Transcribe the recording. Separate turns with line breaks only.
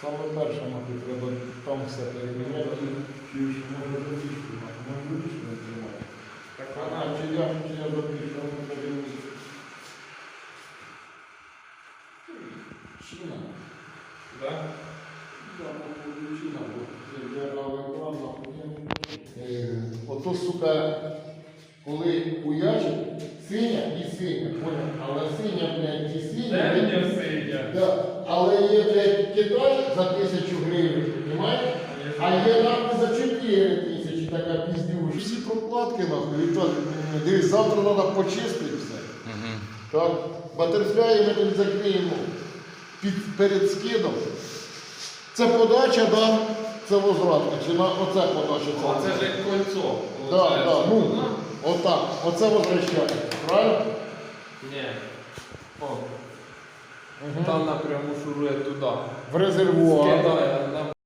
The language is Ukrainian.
Саме перше, мабуть, треба там все переміняти.
Чи ж може запічку, може запічку не тримати.
Так
А чи я, чи я запишу, не переміняти. Чина. Бо я екран. Е, Ото, сука, коли уячить, синя і синя, є, блядь, Китай за тисячу гривень, розумієш? А є нахуй за 4 тисячі така піздюш. Всі прокладки нахуй, Віталій, м, дивись, завтра треба почистити все. Так, батерфляї ми тут закриємо під, перед скидом. Це подача, да? це возвратка. Чи на оце подача?
А це ж як кольцо.
Да,
Получається,
да, ну, отак, оце возвращає. Правильно?
Ні. О,
Угу.
там напряму шурує туди.
В резервуар.
Скидає,